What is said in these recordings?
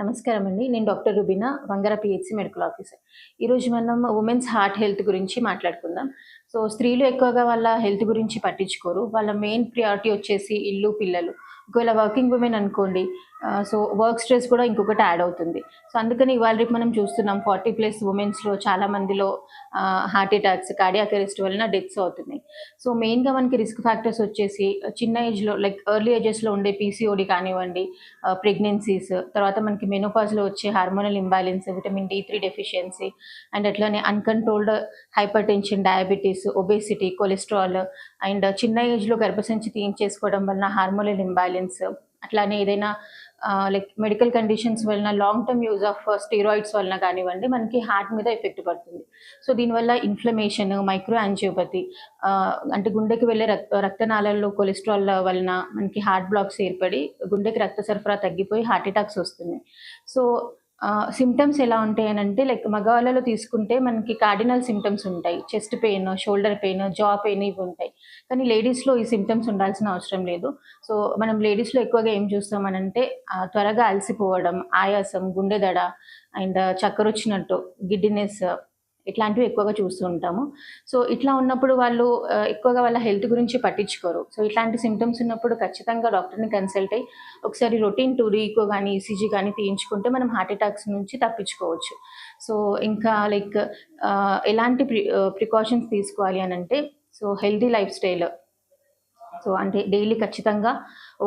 నమస్కారం అండి నేను doctor Rubina Vangara PHC medical officer. ఈరోజు మనం ఉమెన్స్ హార్ట్ హెల్త్ గురించి మాట్లాడుకుందాం. సో స్త్రీలు ఎక్కువగా వాళ్ళ హెల్త్ గురించి పట్టించుకోరు. వాళ్ళ మెయిన్ ప్రియారిటీ వచ్చేసి ఇల్లు పిల్లలు. ఒకవేళ వర్కింగ్ ఉమెన్ అనుకోండి సో వర్క్ స్ట్రెస్ కూడా ఇంకొకటి యాడ్ అవుతుంది. సో అందుకని ఇవాళ రేపు మనం చూస్తున్నాం ఫార్టీ ప్లస్ ఉమెన్స్లో చాలా మందిలో హార్ట్ అటాక్స్ కార్డియాక్ అరెస్ట్ వలన డెత్స్ అవుతున్నాయి. సో మెయిన్గా మనకి రిస్క్ ఫ్యాక్టర్స్ వచ్చేసి చిన్న ఏజ్లో లైక్ ఎర్లీ ఏజెస్లో ఉండే పీసీఓడి కానివ్వండి ప్రెగ్నెన్సీస్ తర్వాత మనకి మెనోపాజ్లో వచ్చే hormonal imbalance vitamin D three deficiency and అట్లనే uncontrolled hypertension diabetes obesity cholesterol and చిన్న ఏజ్లో గర్భసంచి తీయించేసుకోవడం వలన హార్మోనల్ ఇంబ్యాలెన్స్ అట్లానే ఏదైనా లైక్ మెడికల్ కండిషన్స్ వలన long term use of steroids వలన కానివ్వండి మనకి హార్ట్ మీద ఎఫెక్ట్ పడుతుంది. సో దీనివల్ల ఇన్ఫ్లమేషన్ మైక్రో యాంజియోపతి అంటే గుండెకి వెళ్ళే రక్త రక్తనాళాల్లో కొలెస్ట్రాల్ వలన మనకి హార్ట్ బ్లాక్స్ ఏర్పడి గుండెకి రక్త సరఫరా తగ్గిపోయి హార్ట్ అటాక్స్ వస్తున్నాయి. సో సిమ్టమ్స్ ఎలా ఉంటాయి అని అంటే లైక్ మగవాళ్ళలో తీసుకుంటే మనకి కార్డినల్ సిమ్టమ్స్ ఉంటాయి. Chest pain shoulder pain jaw pain ఇవి ఉంటాయి. కానీ లేడీస్లో ఈ సిమ్టమ్స్ ఉండాల్సిన అవసరం లేదు. సో మనం లేడీస్లో ఎక్కువగా ఏం చూస్తామనంటే త్వరగా అలసిపోవడం ఆయాసం గుండెదడ అండ్ చక్కరొచ్చినట్టు గిడ్డినెస్ ఇట్లాంటివి ఎక్కువగా చూస్తూ ఉంటాము. సో ఇట్లా ఉన్నప్పుడు వాళ్ళు ఎక్కువగా వాళ్ళ హెల్త్ గురించి పట్టించుకోరు. సో ఇట్లాంటి సిమ్టమ్స్ ఉన్నప్పుడు ఖచ్చితంగా డాక్టర్ని కన్సల్ట్ అయ్యి ఒకసారి రొటీన్ టూరీకో కానీ ఈసీజీ కానీ తీయించుకుంటే మనం హార్ట్ అటాక్స్ నుంచి తప్పించుకోవచ్చు. సో ఇంకా లైక్ ఎలాంటి ప్రి ప్రికాషన్స్ తీసుకోవాలి అని అంటే so healthy lifestyle so అంటే డైలీ ఖచ్చితంగా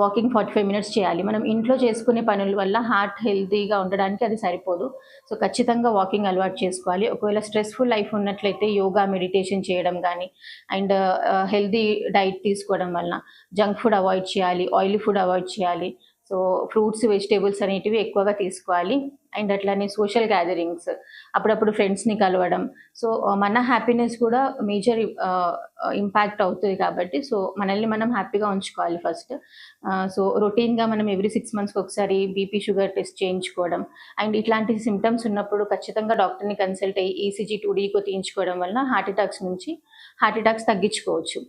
వాకింగ్ ఫార్టీ ఫైవ్ మినిట్స్ చేయాలి. మనం ఇంట్లో చేసుకునే పనుల వల్ల హార్ట్ హెల్తీగా ఉండడానికి అది సరిపోదు. సో ఖచ్చితంగా వాకింగ్ అలవాటు చేసుకోవాలి. ఒకవేళ స్ట్రెస్ఫుల్ లైఫ్ ఉన్నట్లయితే యోగా మెడిటేషన్ చేయడం కానీ అండ్ uh, హెల్తీ డైట్ తీసుకోవడం వలన జంక్ ఫుడ్ అవాయిడ్ చేయాలి ఆయిలీ ఫుడ్ అవాయిడ్ చేయాలి సో ఫ్రూట్స్ వెజిటేబుల్స్ అనేటివి ఎక్కువగా తీసుకోవాలి. అండ్ అట్లానే సోషల్ గ్యాదరింగ్స్ అప్పుడప్పుడు ఫ్రెండ్స్ని కలవడం. సో మన హ్యాపీనెస్ కూడా మేజర్ ఇంపాక్ట్ అవుతుంది కాబట్టి సో మనల్ని మనం హ్యాపీగా ఉంచుకోవాలి ఫస్ట్ సో రొటీన్గా మనం ఎవ్రీ సిక్స్ మంత్స్కి ఒకసారి బీపీ షుగర్ టెస్ట్ చేయించుకోవడం. అండ్ ఇట్లాంటి సిమ్టమ్స్ ఉన్నప్పుడు ఖచ్చితంగా డాక్టర్ని కన్సల్ట్ అయ్యి ఈసీజీ టూడీకో తీయించుకోవడం వలన హార్ట్ అటాక్స్ నుంచి హార్ట్ అటాక్స్ తగ్గించుకోవచ్చు.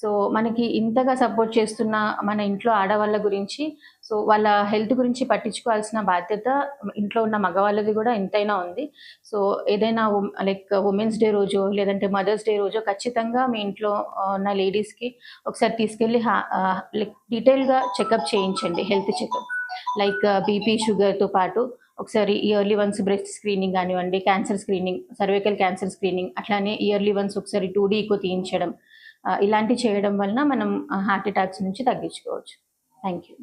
సో మనకి ఇంతగా సపోర్ట్ చేస్తున్న మన ఇంట్లో ఆడవాళ్ళ గురించి సో వాళ్ళ హెల్త్ గురించి పట్టించుకోవాల్సిన బాధ్యత ఇంట్లో ఉన్న మగవాళ్ళది కూడా ఎంతైనా ఉంది. సో ఏదైనా లైక్ ఉమెన్స్ డే రోజు లేదంటే మదర్స్ డే రోజు ఖచ్చితంగా మీ ఇంట్లో ఉన్న లేడీస్కి ఒకసారి తీసుకెళ్ళి లైక్ డీటెయిల్గా చెకప్ చేయించండి హెల్త్ చెకప్. లైక్ బీపీ షుగర్తో పాటు ఒకసారి ఇయర్లీ వన్స్ బ్రెస్ట్ స్క్రీనింగ్ కానివ్వండి cancer screening cervical cancer screening అట్లానే ఇయర్లీ వన్స్ ఒకసారి టూ డీ తీయించడం. ఇలాంటివి చేయడం వలన మనం హార్ట్ అటాక్స్ నుంచి తగ్గించుకోవచ్చు. Thank you